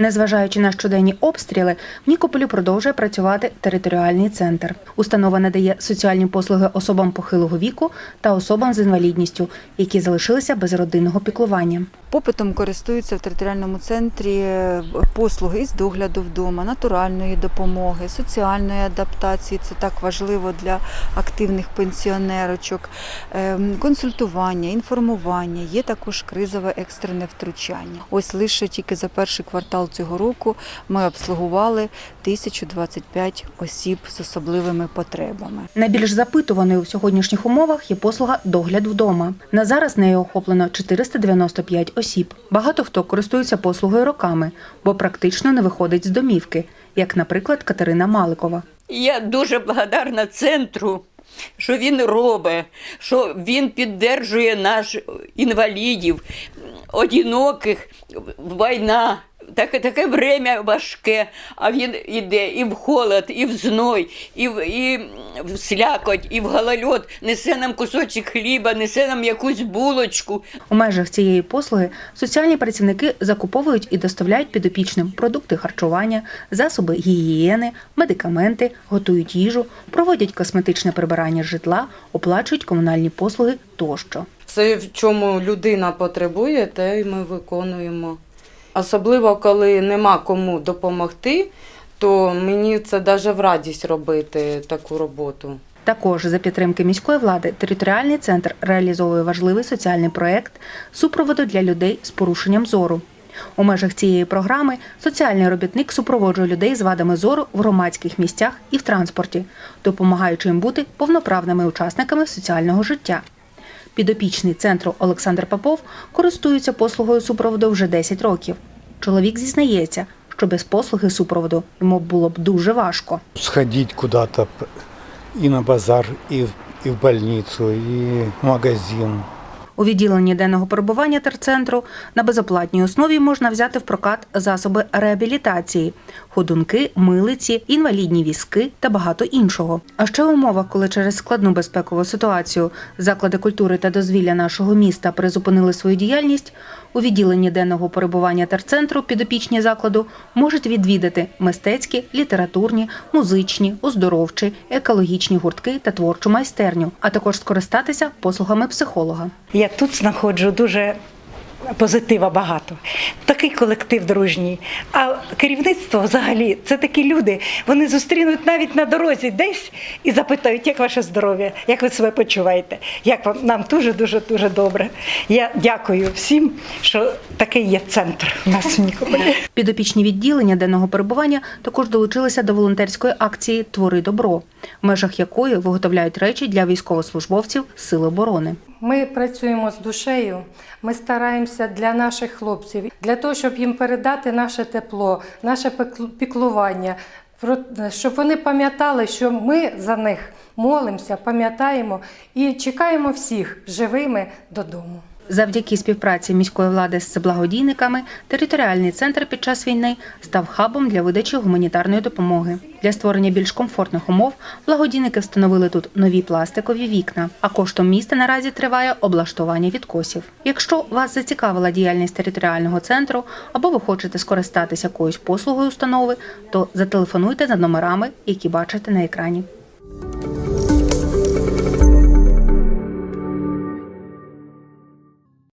Незважаючи на щоденні обстріли, в Нікополі продовжує працювати територіальний центр. Установа надає соціальні послуги особам похилого віку та особам з інвалідністю, які залишилися без родинного піклування. Попитом користуються в територіальному центрі е, послуги із догляду вдома, натуральної допомоги, соціальної адаптації. Це так важливо для активних пенсіонерочок, ем, консультування, інформування. Є також кризове екстрене втручання. Ось лише тільки за перший квартал цього року ми обслугували 1025 осіб з особливими потребами. Найбільш запитуваною в сьогоднішніх умовах є послуга догляд вдома. На зараз нею охоплено 495 осіб. Багато хто користується послугою роками, бо практично не виходить з домівки, як, наприклад, Катерина Маликова. Я дуже благодарна центру, що він робить, що він підтримує наш інвалідів, одиноких, війна. Таке, таке время важке, а він іде і в холод, і в зной, і в, і в слякоть, і в голольот, несе нам кусочок хліба, несе нам якусь булочку. У межах цієї послуги соціальні працівники закуповують і доставляють підопічним продукти харчування, засоби гігієни, медикаменти, готують їжу, проводять косметичне прибирання житла, оплачують комунальні послуги тощо. Все, в чому людина потребує, те й ми виконуємо. Особливо, коли нема кому допомогти, то мені це навіть в радість робити таку роботу. Також за підтримки міської влади територіальний центр реалізовує важливий соціальний проект супроводу для людей з порушенням зору. У межах цієї програми соціальний робітник супроводжує людей з вадами зору в громадських місцях і в транспорті, допомагаючи їм бути повноправними учасниками соціального життя. Підопічний центру Олександр Попов користується послугою супроводу вже 10 років. Чоловік зізнається, що без послуги супроводу йому було б дуже важко. Сходіть куди і на базар, і в- і в больницю, і в магазин. У відділенні денного перебування терцентру на безоплатній основі можна взяти в прокат засоби реабілітації, ходунки, милиці, інвалідні візки та багато іншого. А ще в умовах, коли через складну безпекову ситуацію заклади культури та дозвілля нашого міста призупинили свою діяльність, у відділенні денного перебування терцентру підопічні закладу можуть відвідати мистецькі, літературні, музичні, оздоровчі, екологічні гуртки та творчу майстерню, а також скористатися послугами психолога. Тут знаходжу дуже позитива багато. Такий колектив дружній. А керівництво взагалі це такі люди. Вони зустрінуть навіть на дорозі десь і запитають, як ваше здоров'я, як ви себе почуваєте, як вам нам дуже дуже дуже добре. Я дякую всім, що такий є центр у нас в. Підопічні відділення денного перебування також долучилися до волонтерської акції Твори добро, в межах якої виготовляють речі для військовослужбовців Сил оборони. Ми працюємо з душею, ми стараємося для наших хлопців, для того, щоб їм передати наше тепло, наше піклування, щоб вони пам'ятали, що ми за них молимося, пам'ятаємо і чекаємо всіх живими додому. Завдяки співпраці міської влади з благодійниками територіальний центр під час війни став хабом для видачі гуманітарної допомоги. Для створення більш комфортних умов благодійники встановили тут нові пластикові вікна. А коштом міста наразі триває облаштування відкосів. Якщо вас зацікавила діяльність територіального центру або ви хочете скористатися якоюсь послугою установи, то зателефонуйте за номерами, які бачите на екрані.